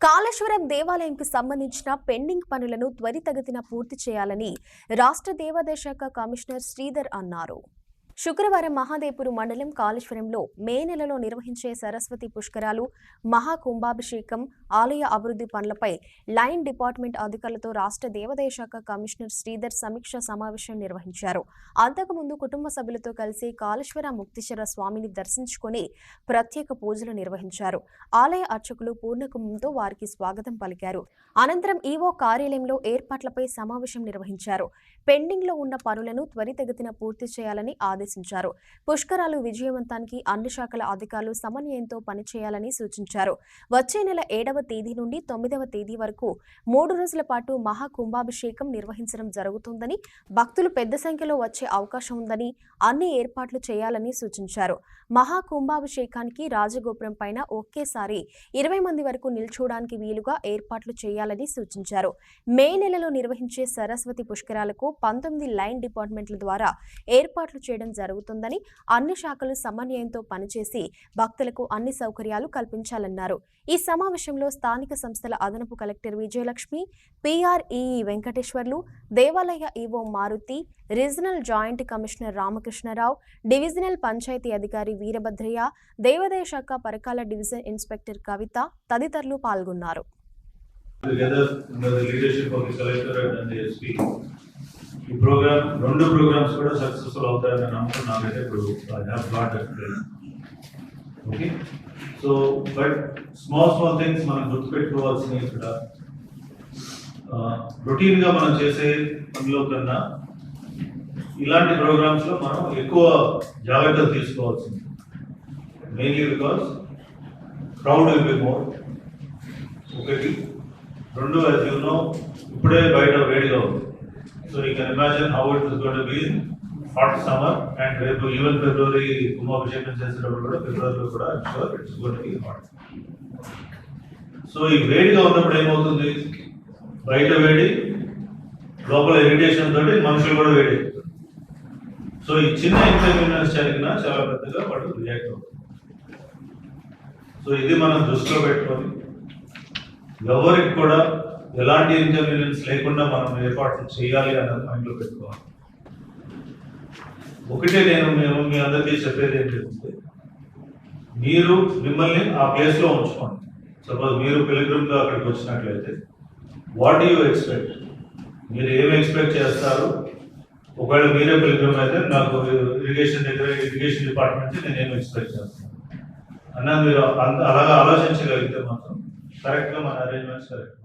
కాళేశ్వరం దేవాలయంకి సంబంధించిన పెండింగ్ పనులను త్వరితగతిన పూర్తి చేయాలని రాష్ట్ర దేవాదాయ శాఖ కమిషనర్ శ్రీధర్ అన్నారు. శుక్రవారం మహాదేపురు మండలం కాళేశ్వరంలో మే నెలలో నిర్వహించే సరస్వతి పుష్కరాలు మహాకుంభాభిషేకం ఆలయ అభివృద్ధి పనులపై లైన్ డిపార్ట్మెంట్ అధికారులతో రాష్ట్ర దేవాదాయ శాఖ కమిషనర్ శ్రీధర్ సమీక్ష సమావేశం నిర్వహించారు. అంతకుముందు కుటుంబ సభ్యులతో కలిసి కాళేశ్వర ముక్తిశ్వర స్వామిని దర్శించుకుని ప్రత్యేక పూజలు నిర్వహించారు. ఆలయ అర్చకులు పూర్ణకుంభంతో వారికి స్వాగతం పలికారు. అనంతరం ఈవో కార్యాలయంలో ఏర్పాట్లపై సమావేశం నిర్వహించారు. పెండింగ్లో ఉన్న పనులను త్వరితగతిన పూర్తి చేయాలని ఆదేశించారు. పుష్కరాలు విజయవంతానికి అన్ని శాఖల అధికారులు సమన్వయంతో పనిచేయాలని సూచించారు. వచ్చే నెల ఏడవ తేదీ నుండి తొమ్మిదవ తేదీ వరకు మూడు రోజుల పాటు మహా కుంభాభిషేకం నిర్వహించడం జరుగుతుందని భక్తులు పెద్ద సంఖ్యలో వచ్చే అవకాశం ఉందని అన్ని ఏర్పాట్లు చేయాలని సూచించారు. మహా కుంభాభిషేకానికి రాజగోపురం పైన ఒకేసారి ఇరవై మంది వరకు నిల్చోడానికి వీలుగా ఏర్పాట్లు చేయాలని సూచించారు. మే నెలలో నిర్వహించే సరస్వతి పుష్కరాలకు పంతొమ్మిది లైన్ డిపార్ట్మెంట్ల ద్వారా ఏర్పాట్లు చేయడం జరుగుతుందని అన్ని శాఖలు సమన్వయంతో పనిచేసి భక్తులకు అన్ని సౌకర్యాలు కల్పించాలన్నారు ఈ సమావేశంలో స్థానిక సంస్థల అదనపు కలెక్టర్ విజయలక్ష్మి పిఆర్ఈఈ వెంకటేశ్వర్లు దేవాలయ EO Maruthi regional joint commissioner Ramakrishna Rao divisional panchayat అధికారి వీరభద్రయ్య దేవాదాయ శాఖ పరకాల డివిజన్ ఇన్స్పెక్టర్ కవిత తదితరులు పాల్గొన్నారు together under the leadership of the collector and the SP. ఈ ప్రోగ్రామ్ రెండు ప్రోగ్రామ్స్ కూడా సక్సెస్ఫుల్ అవుతాయని నమ్మకం నాకైతే ఇప్పుడు okay? So but small small things మనం గుర్తుపెట్టుకోవాల్సినవి ఇక్కడ. రొటీన్గా మనం చేసే పనిలో కన్నా ఇలాంటి ప్రోగ్రామ్స్లో మనం ఎక్కువ జాగ్రత్తలు తీసుకోవాల్సింది. Mainly because crowd will be more ఒకటి. రెండు as you ఇప్పుడే బయట వేడిగా ఉంది. So you can imagine how it is got be hot summer and రేపు ఈవెన్ ఫిబ్రవరి కుంభాభిషేకం చేసేటప్పుడు కూడా ఫిబ్రవరిలో కూడా sure it's got be hot so ఈ వేడిగా ఉన్నప్పుడు ఏమవుతుంది? బయట వేడి లోపల ఇరిటేషన్ తోటి మనుషులు కూడా వేడి సో ఈ చిన్న ఇన్కన్వీనియన్స్ జరిగినా చాలా పెద్దగా వాళ్ళు రియాక్ట్ అవుతుంది సో ఇది మనం దృష్టిలో పెట్టుకొని ఎవరికి కూడా ఎలాంటి ఇంటర్వ్యూలెన్స్ లేకుండా మనం ఏర్పాట్లు చేయాలి అన్నది మైండ్లో పెట్టుకోవాలి. ఒకటే నేను మేము మీ అందరికీ చెప్పేది ఏంటంటే మీరు మిమ్మల్ని ఆ ప్లేస్లో ఉంచుకోండి. సపోజ్ మీరు పిలిగ్రిమ్ అక్కడికి వచ్చినట్లయితే వాట్ యూ ఎక్స్పెక్ట్ మీరు ఏమి ఎక్స్పెక్ట్ చేస్తారు? ఒకవేళ మీరే పిలిగ్రిమ్ అయితే నాకు ఇరిగేషన్ దగ్గర ఇరిగేషన్ డిపార్ట్మెంట్ నేను ఏమి ఎక్స్పెక్ట్ చేస్తాను? అన్న మీరు అంత అలాగా ఆలోచించగలిగితే మాత్రం కరెక్ట్గా మన అరేంజ్మెంట్స్ కరెక్ట్